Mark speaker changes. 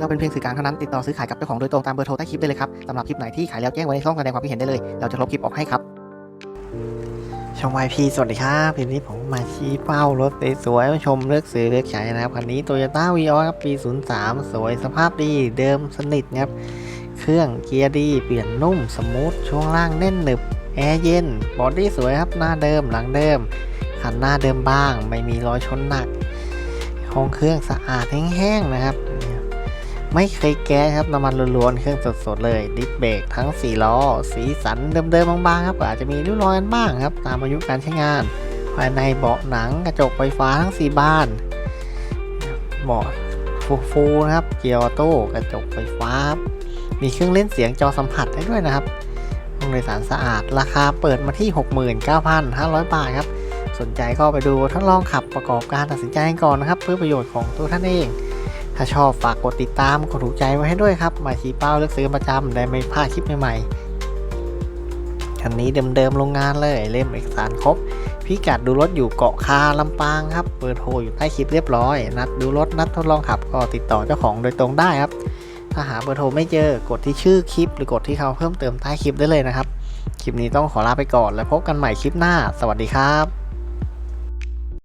Speaker 1: เราเป็นเพียงสื่อกลางเท่านั้นติดต่อซื้อขายกับเจ้าของโดยตรงตามเบอร์โทรใต้คลิปได้เลยครับสำหรับคลิปไหนที่ขายแล้วแจ้งไว้ในช่องแสดงความคิดเห็นได้เลย เราจะลบคลิปออกให้ครับ ช่อง YP สวัสดีครับทีนี้ผมมาชี้เป้ารถสวยๆมาชมเลือกซื้อเลือกใช้นะครับคันนี้ Toyota v ีออครับปี 03 สวยสภาพดีเดิมสนิทครับเครื่องเกียร์ดีเปลี่ยนนุ่มสมูทช่วงล่างแน่นหนึบแอร์เย็นบอดี้สวยครับหน้าเดิมหลังเดิมคันหน้าเดิมบ้าง ไม่มีรอยชนหนักห้องเครื่องสะอาดแห้งๆนะครับ ไม่เคยแก้ครับน้ำมันล้วนๆเครื่องสดๆเลย ดิสเบรกทั้ง4ล้อ สีสันเดิมๆบางๆครับอาจจะมีริ้วรอยกันบ้างครับ ตามอายุการใช้งาน ภายในเบาะหนังกระจกไฟฟ้าทั้ง 4 บานเบาะฟูๆนะครับเกียร์ออโต้กระจกไฟฟ้า มีเครื่องเล่นเสียงจอสัมผัสได้ด้วยนะครับห้องโดยสารสะอาดราคาเปิดมาที่ 69,500 บาทครับ สนใจก็ไปดูทดลองขับประกอบการตัดสินใจก่อนนะครับ เพื่อประโยชน์ของตัวท่านเอง ถ้าชอบฝากกดติดตามกดถูกใจไว้ให้ด้วยครับ มาชี้เป้าเลือกซื้อประจำได้ไม่พลาดคลิปใหม่ๆคันนี้เดิมๆโรงงานเลยเล่มเอกสารครบพิกัดดูรถอยู่เกาะคาลำปางครับเบอร์โทรอยู่ใต้คลิปเรียบร้อย นัดดูรถนัดทดลองขับก็ติดต่อเจ้าของโดยตรงได้ครับ ถ้าหาเบอร์โทรไม่เจอกดที่ชื่อคลิป หรือกดที่เขาเพิ่มเติมใต้คลิปได้เลยนะครับ คลิปนี้ต้องขอลาไปก่อนแล้วพบกันใหม่คลิปหน้า สวัสดีครับ